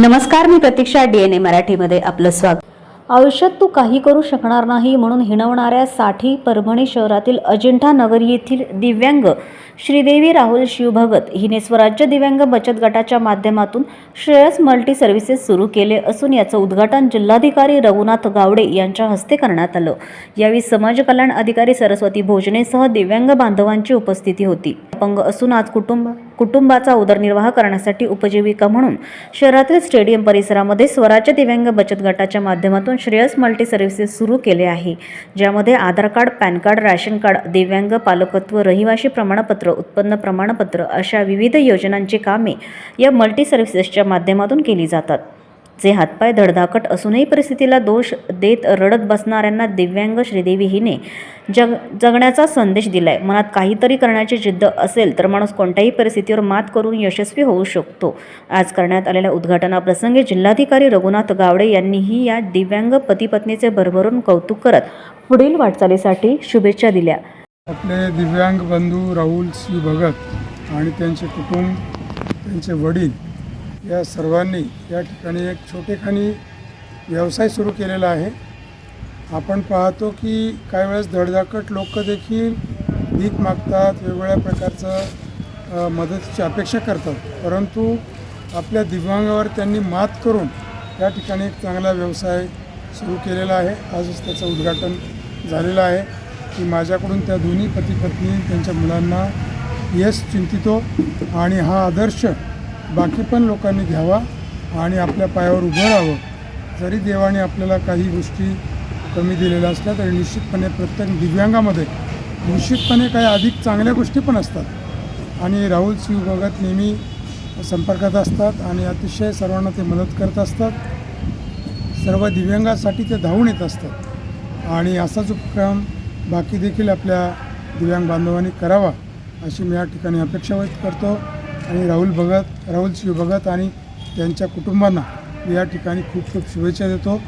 नमस्कार मी प्रतीक्षा डीएनए मराठीमध्ये आपलं स्वागत. आयुष्यात तू काही करू शकणार नाही म्हणून हिणवणाऱ्या साठी परभणी शहरातील अजिंठा नगर येथील दिव्यांग श्रीदेवी राहुल शिवभगत हिने स्वराज्य दिव्यांग बचत गटाच्या माध्यमातून श्रेयस मल्टी सर्व्हिसेस सुरू केले असून याचं उद्घाटन जिल्हाधिकारी रघुनाथ गावडे यांच्या हस्ते करण्यात आलं. यावेळी समाज कल्याण अधिकारी सरस्वती भोजनेसह दिव्यांग बांधवांची उपस्थिती होती. अपंग असून आज कुटुंब कुटुंबाचा उदरनिर्वाह करण्यासाठी उपजीविका म्हणून शहरातील स्टेडियम परिसरामध्ये स्वराज्य दिव्यांग बचत गटाच्या माध्यमातून श्रेयस मल्टी सर्व्हिसेस सुरू केले आहे. ज्यामध्ये Aadhaar card PAN card ration card दिव्यांग पालकत्व रहिवाशी प्रमाणपत्र उत्पन्न प्रमाणपत्र अशा विविध योजनांची कामे या मल्टी सर्व्हिसेसच्या माध्यमातून केली जातात. जे हातपाय धडधाकट असूनही परिस्थितीला दोष देत रडत बसणाऱ्यांना दिव्यांग श्रीदेवी हिने जग जगण्याचा संदेश दिलाय. मनात काहीतरी करण्याची जिद्द असेल तर माणूस कोणत्याही परिस्थितीवर मात करून यशस्वी होऊ शकतो. आज करण्यात आलेल्या उद्घाटनाप्रसंगी जिल्हाधिकारी रघुनाथ गावडे यांनीही या दिव्यांग पतीपत्नीचे भरभरून कौतुक करत पुढील वाटचालीसाठी शुभेच्छा दिल्या. आपले दिव्यांग बंधू राहुल श्री भगत आणि त्यांचे कुटुंब त्यांचे वडील या सर्वांनी या ठिकाणी एक छोटेखानी व्यवसाय सुरू केलेला आहे. आपण पाहतो की काही वेळेस धडधाकट लोक देखील भीक मागतात वेगवेगळ्या प्रकारचं मदतीची अपेक्षा करतात. परंतु आपल्या दिव्यांगावर त्यांनी मात करून या ठिकाणी एक चांगला व्यवसाय सुरू केलेला आहे. आजच त्याचं उद्घाटन झालेलं आहे. की माझ्याकडून त्या दोन्ही पती पत्नी त्यांच्या मुलांना यश चिंतितो आणि हा आदर्श बाकी पण लोकांनी घ्यावा आणि आपल्या पायावर उभं राहावं. जरी देवाने आपल्याला काही गोष्टी कमी दिलेल्या असल्या तरी निश्चितपणे प्रत्येक दिव्यांगामध्ये निश्चितपणे काही अधिक चांगल्या गोष्टी पण असतात. आणि राहुल सिंह भगत नेहमी संपर्कात असतात आणि अतिशय सर्वांना ते मदत करत असतात. सर्व दिव्यांगासाठी ते धावून येत असतात. आणि असाच उपक्रम बाकी देखील आपल्या दिव्यांग बांधवांनी करावा अशी मी या ठिकाणी अपेक्षा व्यक्त करतो. आणि राहुल भगत राहुल शिव भगत आणि त्यांच्या कुटुंबांना मी या ठिकाणी खूप खूप शुभेच्छा देतो.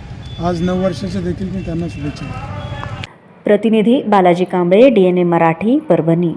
आज नऊ वर्षाचे देखील मी त्यांना शुभेच्छा देतो. प्रतिनिधी Balaji Kamble D N A Marathi Parbhani.